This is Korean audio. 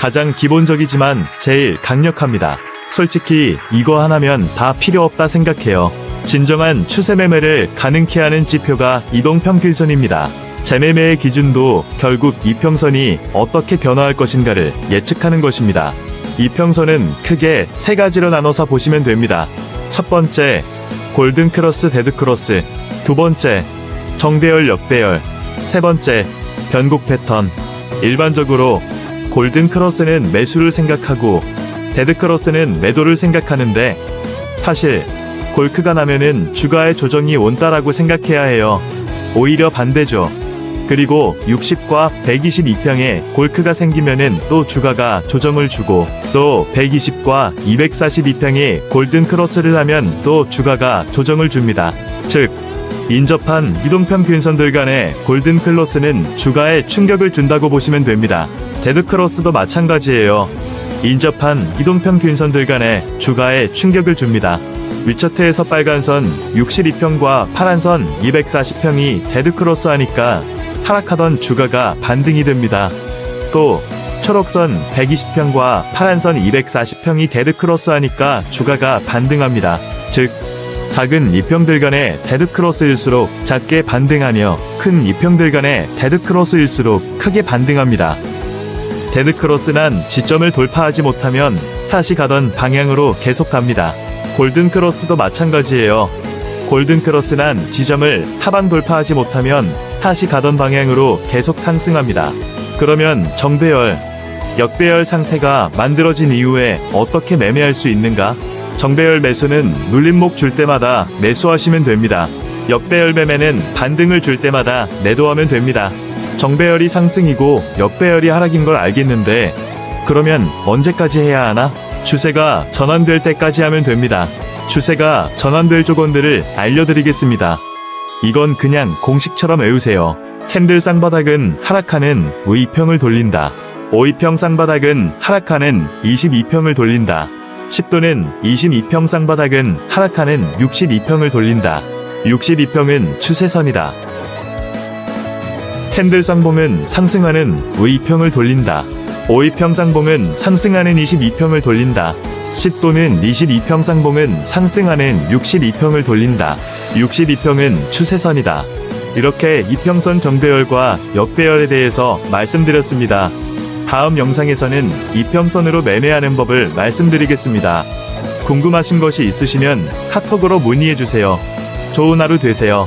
가장 기본적이지만 제일 강력합니다. 솔직히 이거 하나면 다 필요 없다 생각해요. 진정한 추세 매매를 가능케 하는 지표가 이동 평균선입니다. 재매매의 기준도 결국 이평선이 어떻게 변화할 것인가를 예측하는 것입니다. 이평선은 크게 세 가지로 나눠서 보시면 됩니다. 첫 번째, 골든 크로스 데드 크로스. 두 번째, 정대열 역대열. 세 번째, 변곡 패턴. 일반적으로 골든 크로스는 매수를 생각하고 데드 크로스는 매도를 생각하는데 사실 골크가 나면은 주가의 조정이 온다라고 생각해야 해요. 오히려 반대죠. 그리고 60과 122평에 골크가 생기면은 또 주가가 조정을 주고 또 120과 242평에 골든 크로스를 하면 또 주가가 조정을 줍니다. 즉 인접한 이동평균선들 간의 골든 클로스는 주가에 충격을 준다고 보시면 됩니다. 데드 크로스도 마찬가지예요. 인접한 이동평균선들 간의 주가에 충격을 줍니다. 위처트에서 빨간 선 62평과 파란 선 240평이 데드 크로스 하니까 하락하던 주가가 반등이 됩니다. 또 초록선 120평과 파란선 240평이 데드 크로스 하니까 주가가 반등합니다. 즉 작은 이평들 간의 데드 크로스일수록 작게 반등하며 큰 이평들 간의 데드 크로스일수록 크게 반등합니다. 데드 크로스는 지점을 돌파하지 못하면 다시 가던 방향으로 계속 갑니다. 골든 크로스도 마찬가지예요. 골든 크로스는 지점을 하방 돌파하지 못하면 다시 가던 방향으로 계속 상승합니다. 그러면 정배열, 역배열 상태가 만들어진 이후에 어떻게 매매할 수 있는가? 정배열 매수는 눌림목 줄 때마다 매수하시면 됩니다. 역배열 매매는 반등을 줄 때마다 매도하면 됩니다. 정배열이 상승이고 역배열이 하락인 걸 알겠는데 그러면 언제까지 해야 하나? 추세가 전환될 때까지 하면 됩니다. 추세가 전환될 조건들을 알려드리겠습니다. 이건 그냥 공식처럼 외우세요. 캔들 쌍바닥은 하락하는 V평을 돌린다. 5위평 쌍바닥은 하락하는 22평을 돌린다. 10도는 22평 쌍바닥은 하락하는 62평을 돌린다. 62평은 추세선이다. 캔들 쌍봉은 상승하는 V평을 돌린다. 5위평 쌍봉은 상승하는 22평을 돌린다. 10도는 22평 쌍봉은 상승하는 62평을 돌린다. 62평은 추세선이다. 이렇게 이평선 정배열과 역배열에 대해서 말씀드렸습니다. 다음 영상에서는 이평선으로 매매하는 법을 말씀드리겠습니다. 궁금하신 것이 있으시면 카톡으로 문의해주세요. 좋은 하루 되세요.